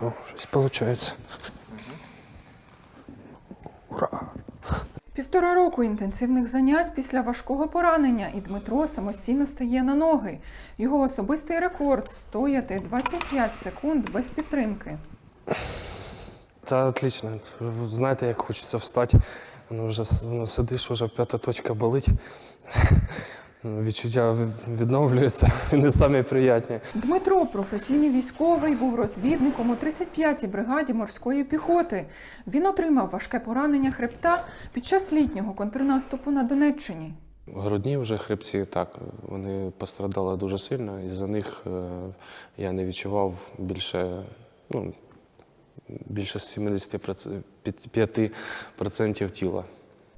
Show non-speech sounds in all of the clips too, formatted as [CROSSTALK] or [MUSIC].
виходить. Ура! Півтора року інтенсивних занять після важкого поранення, і Дмитро самостійно стає на ноги. Його особистий рекорд встояти 25 секунд без підтримки. Та отлично. Знаєте, як хочеться встати. Воно вже воно сидиш, вже п'ята точка болить. Відчуття від- відновлюються, [LAUGHS] не самі приятні. Дмитро, професійний військовий, був розвідником у 35-й бригаді морської піхоти. Він отримав важке поранення хребта під час літнього контрнаступу на Донеччині. Грудні вже хребці, так, вони пострадали дуже сильно, і за них е, я не відчував більше, ну, більше 75% тіла.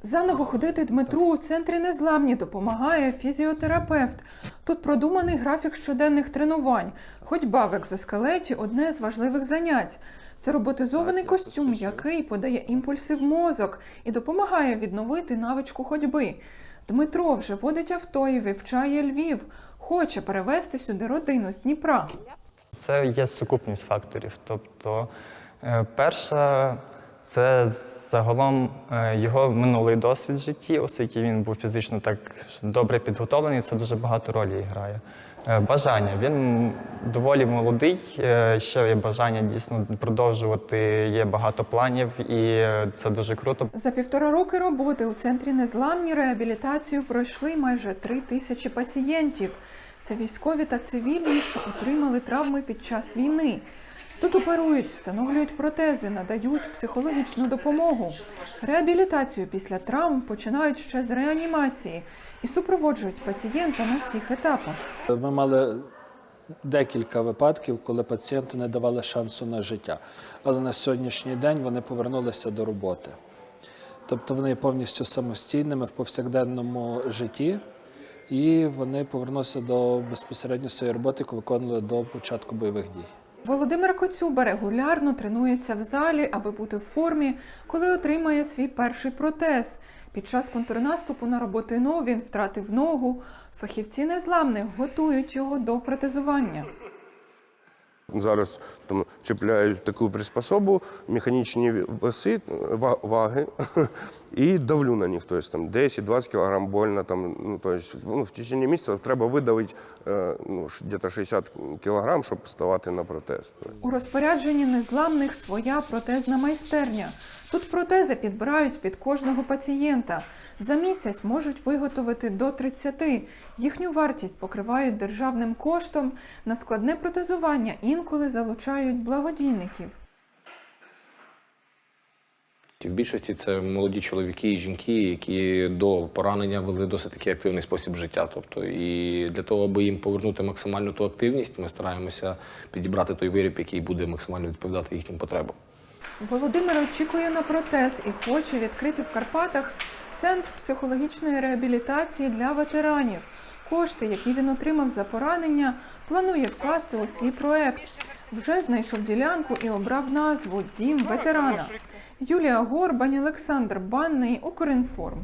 Заново ходити Дмитру у центрі незламні допомагає фізіотерапевт. Тут продуманий графік щоденних тренувань. Ходьба в екзоскелеті одне з важливих занять. Це роботизований костюм, який подає імпульси в мозок і допомагає відновити навичку ходьби. Дмитро вже водить авто і вивчає Львів. Хоче перевезти сюди родину з Дніпра. Це є сукупність факторів. Тобто, е, перша це загалом е, його минулий досвід в житті, оскільки він був фізично так добре підготовлений, це дуже багато ролі грає. Е, Бажання. Він доволі молодий, е, ще є бажання дійсно продовжувати, є багато планів, і це дуже круто. За півтора роки роботи у центрі незламні реабілітацію пройшли майже три тисячі пацієнтів. Це військові та цивільні, що отримали травми під час війни. Тут оперують, встановлюють протези, надають психологічну допомогу. Реабілітацію після травм починають ще з реанімації і супроводжують пацієнта на всіх етапах. Ми мали декілька випадків, коли пацієнти не давали шансу на життя. Але на сьогоднішній день вони повернулися до роботи. Тобто вони повністю самостійними в повсякденному житті, і вони повернулися до безпосередньо своєї роботи, яку виконували до початку бойових дій. Володимир Коцюба регулярно тренується в залі, аби бути в формі, коли отримає свій перший протез. Під час контрнаступу на роботину він втратив ногу. Фахівці незламних готують його до протезування. Зараз там чіпляють таку приспособу, механічні веси, ваги, [LAUGHS] і давлю на них. Тобто там 10-20 кг больно. Там, ну, тобто, ну, в течение місяця треба видавити е, ну, десь 60 кг, щоб ставати на протез. У розпорядженні незламних своя протезна майстерня. Тут протези підбирають під кожного пацієнта. За місяць можуть виготовити до 30. Їхню вартість покривають державним коштом. На складне протезування інколи залучають благодійників. В більшості це молоді чоловіки і жінки, які до поранення вели досить такий активний спосіб життя. Тобто, і для того, аби їм повернути максимальну ту активність, ми стараємося підібрати той виріб, який буде максимально відповідати їхнім потребам. Володимир очікує на протез і хоче відкрити в Карпатах центр психологічної реабілітації для ветеранів. Кошти, які він отримав за поранення, планує вкласти у свій проект. Вже знайшов ділянку і обрав назву Дім ветерана. Юлія Горбань, Олександр Банний, Укрінформ.